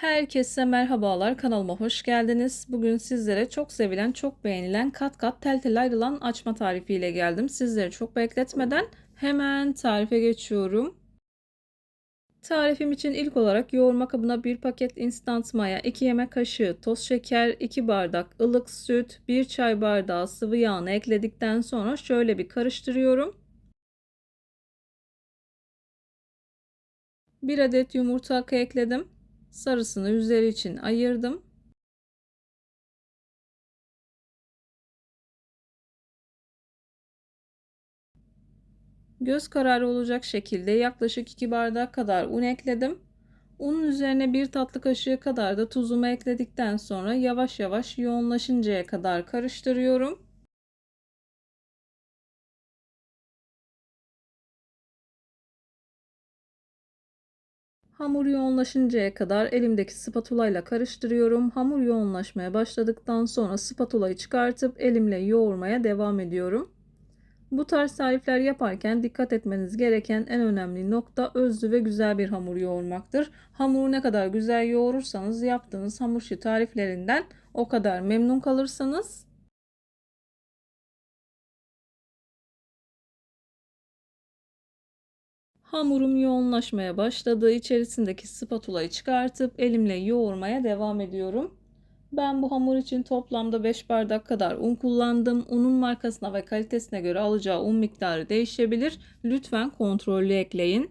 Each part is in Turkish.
Herkese merhabalar kanalıma hoş geldiniz. Bugün sizlere çok sevilen çok beğenilen kat kat tel tel ayrılan açma tarifiyle geldim. Sizleri çok bekletmeden hemen tarife geçiyorum. Tarifim için ilk olarak yoğurma kabına 1 paket instant maya, 2 yemek kaşığı toz şeker, 2 bardak ılık süt, 1 çay bardağı sıvı yağını ekledikten sonra şöyle bir karıştırıyorum. 1 adet yumurta akı ekledim. Sarısını üzeri için ayırdım. Göz kararı olacak şekilde yaklaşık 2 bardak kadar un ekledim. Unun üzerine bir tatlı kaşığı kadar da tuzumu ekledikten sonra yavaş yavaş yoğunlaşıncaya kadar karıştırıyorum. Hamur yoğunlaşıncaya kadar elimdeki spatula ile karıştırıyorum. Hamur yoğunlaşmaya başladıktan sonra spatulayı çıkartıp elimle yoğurmaya devam ediyorum. Bu tarz tarifler yaparken dikkat etmeniz gereken en önemli nokta özlü ve güzel bir hamur yoğurmaktır. Hamuru ne kadar güzel yoğurursanız yaptığınız hamur işi tariflerinden o kadar memnun kalırsınız. Hamurum yoğunlaşmaya başladı. İçerisindeki spatulayı çıkartıp elimle yoğurmaya devam ediyorum. Ben bu hamur için toplamda 5 bardak kadar un kullandım. Unun markasına ve kalitesine göre alacağı un miktarı değişebilir. Lütfen kontrollü ekleyin.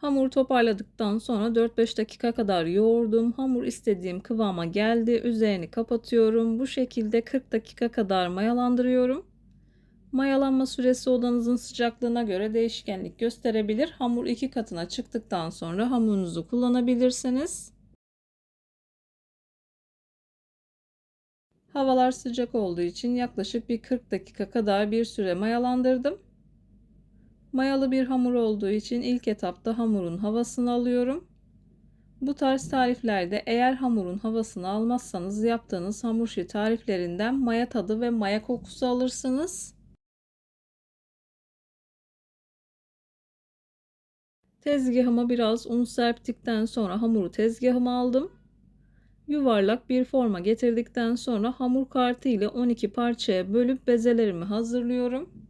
Hamuru toparladıktan sonra 4-5 dakika kadar yoğurdum. Hamur istediğim kıvama geldi. Üzerini kapatıyorum. Bu şekilde 40 dakika kadar mayalandırıyorum. Mayalanma süresi odanızın sıcaklığına göre değişkenlik gösterebilir. Hamur iki katına çıktıktan sonra hamurunuzu kullanabilirsiniz. Havalar sıcak olduğu için yaklaşık bir 40 dakika kadar bir süre mayalandırdım. Mayalı bir hamur olduğu için ilk etapta hamurun havasını alıyorum. Bu tarz tariflerde eğer hamurun havasını almazsanız yaptığınız hamur işi tariflerinden maya tadı ve maya kokusu alırsınız. Tezgahıma biraz un serptikten sonra hamuru tezgahıma aldım. Yuvarlak bir forma getirdikten sonra hamur kartı ile 12 parçaya bölüp bezelerimi hazırlıyorum.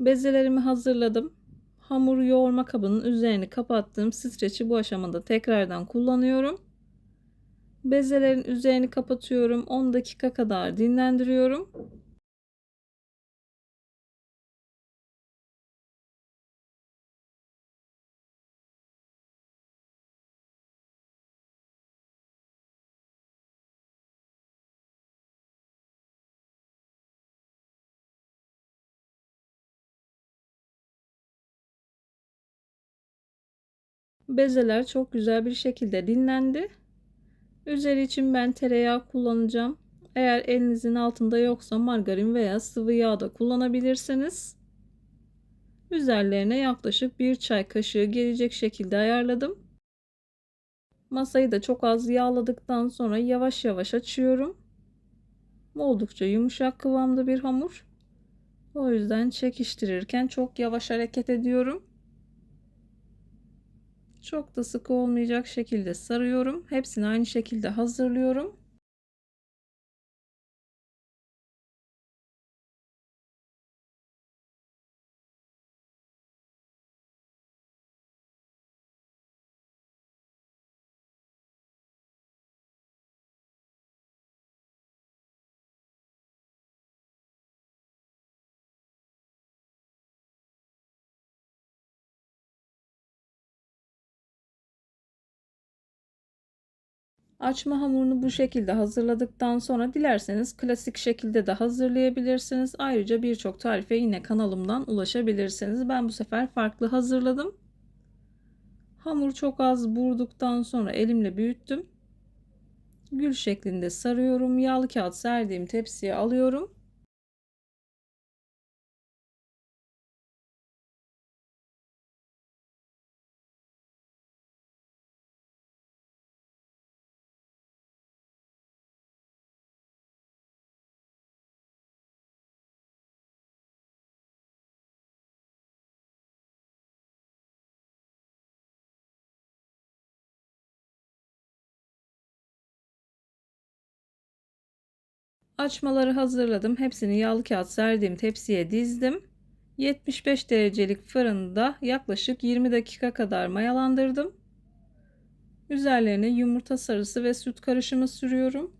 Bezelerimi hazırladım. Hamur yoğurma kabının üzerini kapattım. Streç'i bu aşamada tekrardan kullanıyorum. Bezelerin üzerini kapatıyorum. 10 dakika kadar dinlendiriyorum. Bezeler çok güzel bir şekilde dinlendi. Üzeri için ben tereyağı kullanacağım. Eğer elinizin altında yoksa margarin veya sıvı yağ da kullanabilirsiniz. Üzerlerine yaklaşık bir çay kaşığı gelecek şekilde ayarladım. Masayı da çok az yağladıktan sonra yavaş yavaş açıyorum. Oldukça yumuşak kıvamda bir hamur. O yüzden çekiştirirken çok yavaş hareket ediyorum. Çok da sıkı olmayacak şekilde sarıyorum. Hepsini aynı şekilde hazırlıyorum. Açma hamurunu bu şekilde hazırladıktan sonra dilerseniz klasik şekilde de hazırlayabilirsiniz. Ayrıca birçok tarife yine kanalımdan ulaşabilirsiniz. Ben bu sefer farklı hazırladım. Hamur çok az vurduktan sonra elimle büyüttüm. Gül şeklinde sarıyorum. Yağlı kağıt serdiğim tepsiye alıyorum. Açmaları hazırladım. Hepsini yağlı kağıt serdiğim tepsiye dizdim. 75 derecelik fırında yaklaşık 20 dakika kadar mayalandırdım. Üzerlerine yumurta sarısı ve süt karışımı sürüyorum.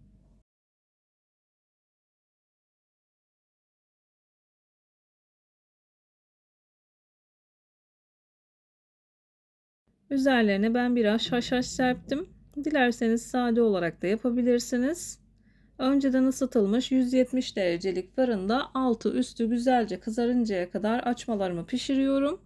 Üzerlerine ben biraz haşhaş serptim. Dilerseniz sade olarak da yapabilirsiniz. Önceden ısıtılmış 170 derecelik fırında altı üstü güzelce kızarıncaya kadar açmalarımı pişiriyorum.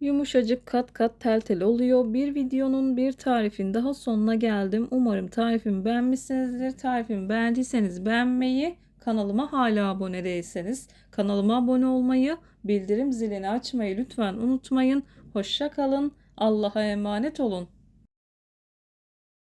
Yumuşacık kat kat tel tel oluyor. Bir videonun bir tarifin daha sonuna geldim. Umarım tarifimi beğenmişsinizdir. Tarifimi beğendiyseniz beğenmeyi, kanalıma hala abone değilseniz kanalıma abone olmayı, bildirim zilini açmayı lütfen unutmayın. Hoşça kalın. Allah'a emanet olun.